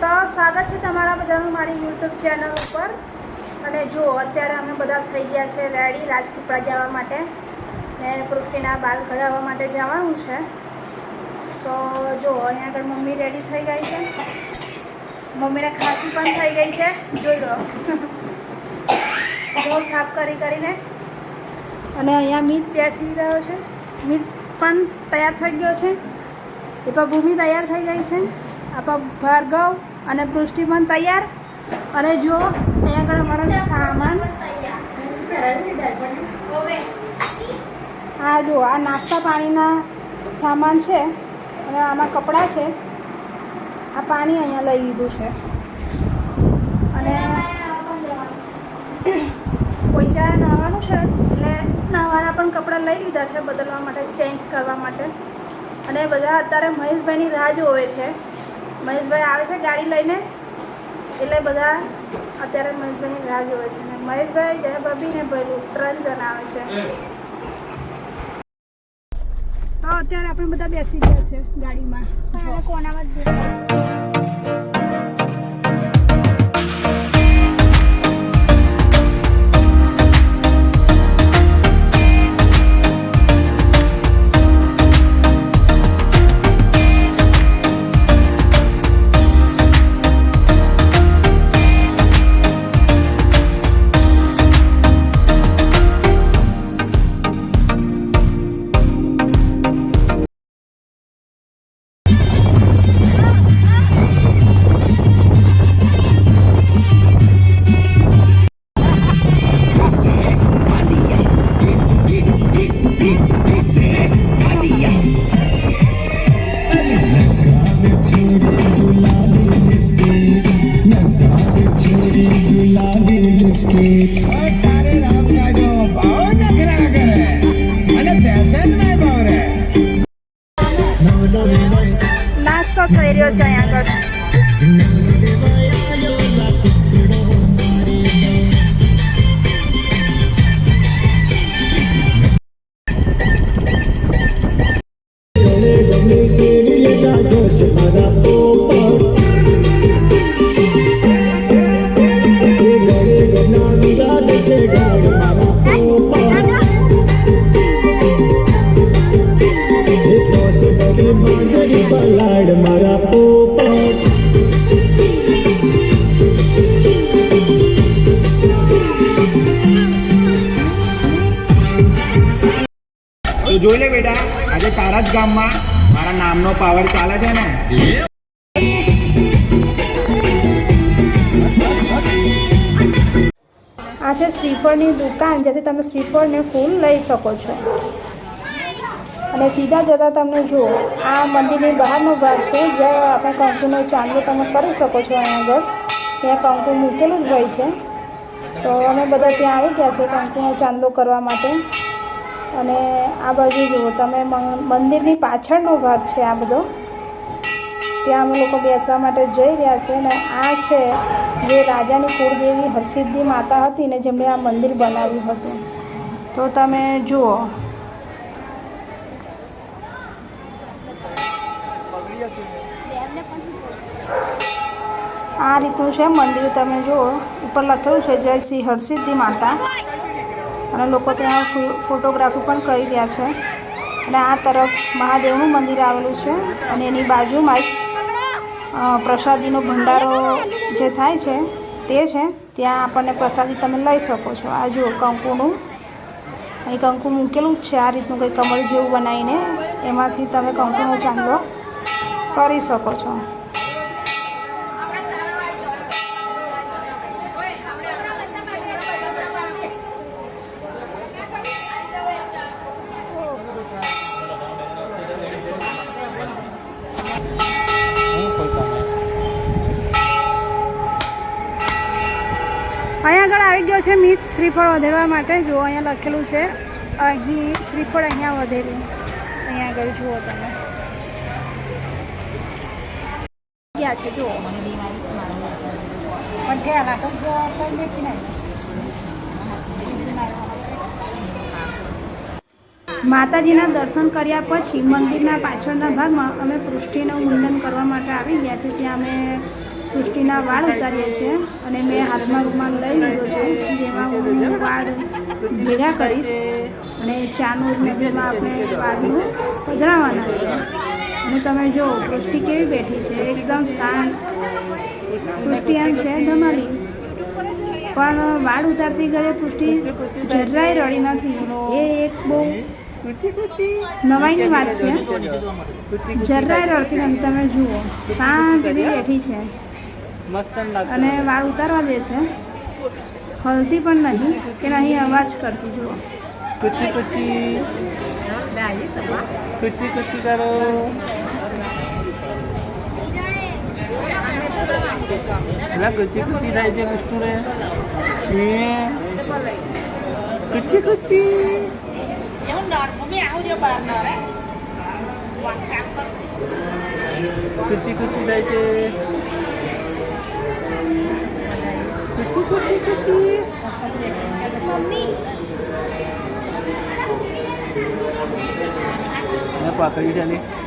તો સ્વાગત છે તમારા બધાનું મારી યુટ્યુબ ચેનલ ઉપર. અને જો, અત્યારે અમે બધા થઈ ગયા છે રેડી રાજપીપળા જવા માટે. ને પૃષ્ટિના બાલ કઢાવવા માટે જવાનું છે. તો જો, અહીંયા આગળ મમ્મી રેડી થઈ ગઈ છે. મમ્મીને ખાંસી પણ થઈ ગઈ છે. જોઈ લો. બહુ સાફ કરી કરીને. અને અહીંયા મીત બેસી રહ્યો છે. મીત પણ તૈયાર થઈ ગયો છે. એ પણ ભૂમિ તૈયાર થઈ ગઈ છે. આપણા ભાર્ગવ અને પૃષ્ટિ પણ તૈયાર. અને જો, અહીંયા આગળ અમારો સામાન. હા, જો, આ નાસ્તા પાણીના સામાન છે. અને આમાં કપડાં છે. આ પાણી અહીંયા લઈ લીધું છે. અને કોઈ ચા નાહવાનું છે? એટલે નાહવાના પણ કપડાં લઈ લીધા છે, બદલવા માટે ચેન્જ કરવા માટે. અને બધા અત્યારે મહેશભાઈની રાહ જોવે છે. મહેશભાઈ આવે છે ગાડી લઈને. એટલે બધા અત્યારે મહેશભાઈની રાહ જોવે છે. ને મહેશભાઈ જય ભાભી ને ભૈલું ત્રણ જણ આવે છે. તો અત્યારે આપણે બધા બેસી ગયા છે ગાડીમાં. તારે નાસ્તો થઈ રહ્યો છે અહીંયા આગળ. જોઈ લે બેટા, આજે તારા જ ગામમાં મારા નામનો પાવર ચાલે છે ને. આ છે શ્રીફળની દુકાન, જેથી તમે શ્રીફળને ફૂલ લઈ શકો છો. અને સીધા જતાં તમને જુઓ, આ મંદિરની બહારનો ભાગ છે જ્યાં આપણે કંકુનો ચાંદલો તમે કરી શકો છો અહીંયા આગળ. ત્યાં કંકુ મૂકેલું જ હોય છે. તો અમે બધા ત્યાં આવી ગયા છે કંકુનો ચાંદલો કરવા માટે. અને આ બાજુ જુઓ, તમે મંદિરની પાછળનો ભાગ છે આ બધો. ત્યાં અમે લોકો બેસવા માટે જઈ રહ્યા છે અને આ છે જે રાજાની કુળદેવી હરસિદ્ધિ માતા હતી ને જેમણે આ મંદિર બનાવ્યું હતું. તો તમે જુઓ. આ રીતનું છે મંદિર, તમે જુઓ. ઉપર લખેલું છે, જય શ્રી હરસિદ્ધિ માતા. અને લોકો ત્યાં ફોટોગ્રાફી પણ કરી રહ્યા છે. અને આ તરફ મહાદેવનું મંદિર આવેલું છે અને એની બાજુમાં જ પ્રસાદીનો ભંડારો જે થાય છે તે છે. ત્યાં આપણને પ્રસાદી તમે લઈ શકો છો. આ જુઓ કંકુનું. અહીં કંકુ મૂકેલું જ છે. આ રીતનું કંઈ કમળ જેવું બનાવીને એમાંથી તમે કંકુનો ચાંદલો કરી શકો છો અહીંયા આગળ આવી ગયો છે મિત શ્રીફળ વધેરવા માટે. જુઓ, અહીંયા લખેલું છે. અહીં શ્રીફળ અહીંયા વધેલું. અહીંયા આગળ જુઓ તમે. ગયા છે, જુઓ. માતાજીના દર્શન કર્યા પછી મંદિરના પાછળના ભાગમાં અમે પૃષ્ઠિનું મુંડન કરવા માટે આવી ગયા છે. ત્યાં અમે પૃષ્ટિના વાળ ઉતારીએ છીએ અને મેં હાથમાં રૂમાલ લઈ લીધો છે, જેમાં હું વાળ ભેગા કરીશ અને ચાનું મધ્યમાં આપણે વાળનું પધરાવવાના છે. અને તમે જો, પૃષ્ટિ કેવી બેઠી છે, એકદમ શાંત. પૃષ્ટિ એમ છે, ધમાલી. પણ વાળ ઉતારતી ઘરે પૃષ્ટિ જરાય રડી નથી. એ એક બહુ નવાઈની વાત છે. જરાય રડતી નથી. તમે જુઓ શાંતિથી બેઠી છે. અને વાળ ઉતારવા દે છે. હલતી પણ નહીં કે નહીં અવાજ કરતી જુઓ. કુચી કુચી. કુચી કુચી કરો. ના કુચી કુચી થાય છે રે. કુચી કુચી. કુચી કુચી થાય છે. કુચી કુચી કુચી મેં પાકડી ચાલો